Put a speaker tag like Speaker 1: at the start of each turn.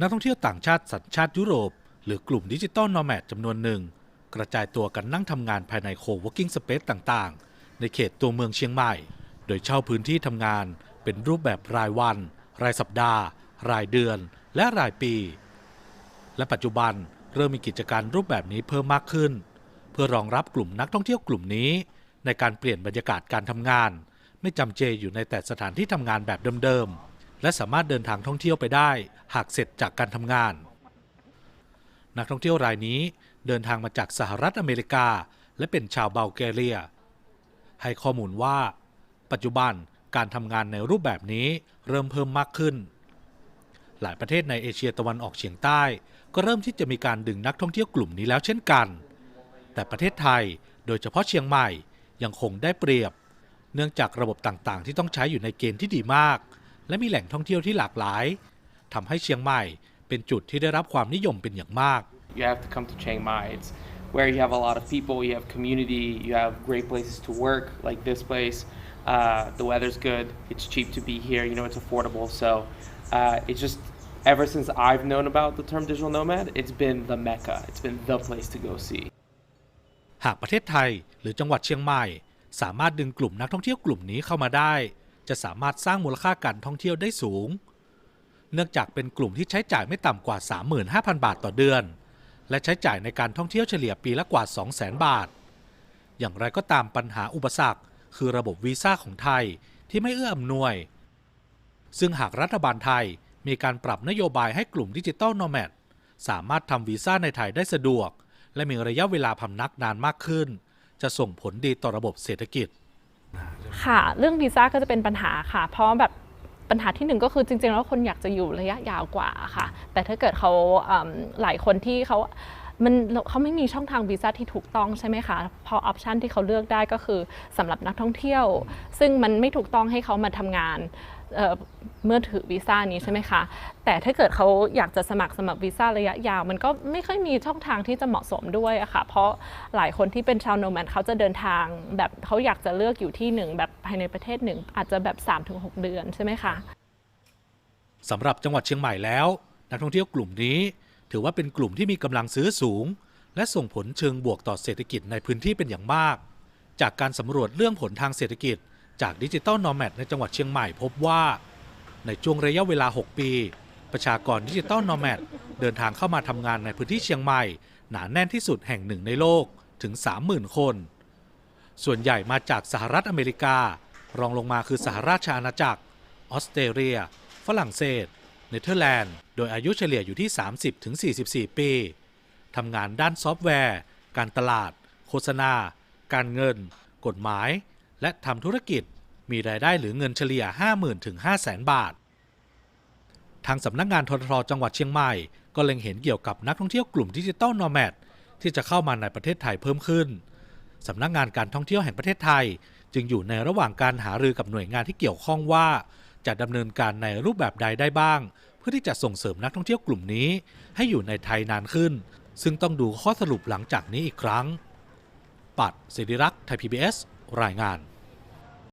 Speaker 1: นักท่องเที่ยวต่างชาติสัญชาติยุโรป หรือกลุ่มดิจิตอลนอแมดจำนวนหนึ่ง กระจายตัวกันนั่งทำงานภายในโค working space ต่างๆ ในเขตตัวเมืองเชียงใหม่ โดยเช่าพื้นที่ทำงานเป็นรูปแบบรายวัน รายสัปดาห์ รายเดือน และรายปี และปัจจุบันเริ่มมีกิจการรูปแบบนี้เพิ่มมากขึ้น เพื่อรองรับกลุ่มนักท่องเที่ยวกลุ่มนี้ ในการเปลี่ยนบรรยากาศการทำงาน ไม่จำเจอยู่ในแต่สถานที่ทำงานแบบเดิมๆ และสามารถเดินทางท่องเที่ยวไปได้ หากเสร็จจากการทำงาน นักท่องเที่ยวรายนี้เดินทางมาจากสหรัฐอเมริกา และเป็นชาวเบลแกเรีย ให้ข้อมูลว่า ปัจจุบันการทำงานในรูปแบบนี้เริ่มเพิ่มมากขึ้น หลายประเทศในเอเชียตะวันออกเฉียงใต้ ก็เริ่มที่จะมีการดึงนักท่องเที่ยวกลุ่มนี้แล้วเช่นกัน แต่ประเทศไทยโดยเฉพาะเชียงใหม่ยังคงได้เปรียบ เนื่องจากระบบต่างๆ ที่ต้องใช้อยู่ในเกณฑ์ที่ดีมาก และมีแหล่งท่องเที่ยวที่หลากหลายทำให้เชียงใหม่เป็นจุดที่ได้รับความนิยมเป็นอย่างมาก
Speaker 2: You have to come to Chiang Mai. It's where you have a lot of people, you have community, you have great places to work, like this place. Uh, the weather's good, it's cheap to be here, you know, it's affordable. So uh, it's just, ever since I've known about the term digital nomad, it's been the mecca, it's been the place to go see.
Speaker 1: หากประเทศไทยหรือจังหวัดเชียงใหม่ สามารถดึงกลุ่มนักท่องเที่ยวกลุ่มนี้เข้ามาได้ จะสามารถสร้างมูลค่าการท่องเที่ยวได้สูง เนื่องจากเป็นกลุ่มที่ใช้จ่ายไม่ต่ำกว่า 35,000 บาทต่อเดือน และใช้จ่ายในการท่องเที่ยวเฉลี่ยปีละกว่า 200,000 บาท อย่างไรก็ตามปัญหาอุปสรรค คือระบบวีซ่าของไทยที่ไม่เอื้ออำนวย ซึ่งหากรัฐบาลไทยมีการปรับนโยบายให้กลุ่มดิจิตอลโนแมดสามารถทำวีซ่าในไทยได้สะดวก และมีระยะเวลาพำนักนานมากขึ้น จะส่งผลดีต่อระบบเศรษฐกิจ
Speaker 3: ค่ะ เรื่องวีซ่าก็จะเป็นปัญหาค่ะ เพราะแบบปัญหาที่หนึ่งก็คือจริงๆ แล้วคนอยากจะอยู่ระยะยาวกว่าค่ะ แต่ถ้าเกิดเขาหลายคนที่เขามันเขาไม่มีช่องทางวีซ่าที่ถูกต้องใช่ไหมคะ พอออปชันที่เขาเลือกได้ก็คือสำหรับนักท่องเที่ยว ซึ่งมันไม่ถูกต้องให้เขามาทำงาน เมื่อถือวีซ่านี้ใช่ไหมคะ แต่ถ้าเกิดเขาอยากจะสมัครสมัครวีซ่าระยะยาว มันก็ไม่ค่อยมีช่องทางที่จะเหมาะสมด้วยอะค่ะ เพราะหลายคนที่เป็นชาวโนแมดเขาจะเดินทางแบบเขาอยากจะเลือกอยู่ที่หนึ่งแบบภายในประเทศหนึ่งอาจจะแบบ 3-6 เดือนใช่ไหมคะ
Speaker 1: สำหรับจังหวัดเชียงใหม่แล้ว นักท่องเที่ยวกลุ่มนี้ ถือว่าเป็นกลุ่มที่มีกำลังซื้อสูง และส่งผลเชิงบวกต่อเศรษฐกิจในพื้นที่เป็นอย่างมาก จากการสำรวจเรื่องผลทางเศรษฐกิจ จากดิจิตอลนอแมดในจังหวัดเชียงใหม่พบว่า ในช่วงระยะเวลา 6 ปี ประชากรดิจิตอลนอแมดเดินทางเข้ามาทำงานในพื้นที่เชียงใหม่ หนาแน่นที่สุดแห่งหนึ่งในโลกถึง 30,000 คน ส่วนใหญ่มาจากสหรัฐอเมริกา รองลงมาคือสหราชอาณาจักร ออสเตรเลีย ฝรั่งเศส เนเธอร์แลนด์ โดยอายุเฉลี่ยอยู่ที่ 30-44 ปี ทำงานด้านซอฟต์แวร์ การตลาด โฆษณา การเงิน กฎหมาย และทำธุรกิจ มีรายได้หรือเงินเฉลี่ย 50,000ถึง500,000 บาท ทางสำนักงานทททจังหวัดเชียงใหม่ ก็เล็งเห็นเกี่ยวกับนักท่องเที่ยวกลุ่มดิจิตอลนอแมดที่จะเข้ามาในประเทศไทยเพิ่มขึ้นสำนักงานการท่องเที่ยวแห่งประเทศไทย จึงอยู่ในระหว่างการหารือกับหน่วยงานที่เกี่ยวข้องว่า จะดำเนินการในรูปแบบใดได้บ้าง เพื่อที่จะส่งเสริมนักท่องเที่ยวกลุ่มนี้ ให้อยู่ในไทยนานขึ้น ซึ่งต้องดูข้อสรุปหลังจากนี้อีกครั้ง ปัดศิริรักษ์ไทย PBS รายงาน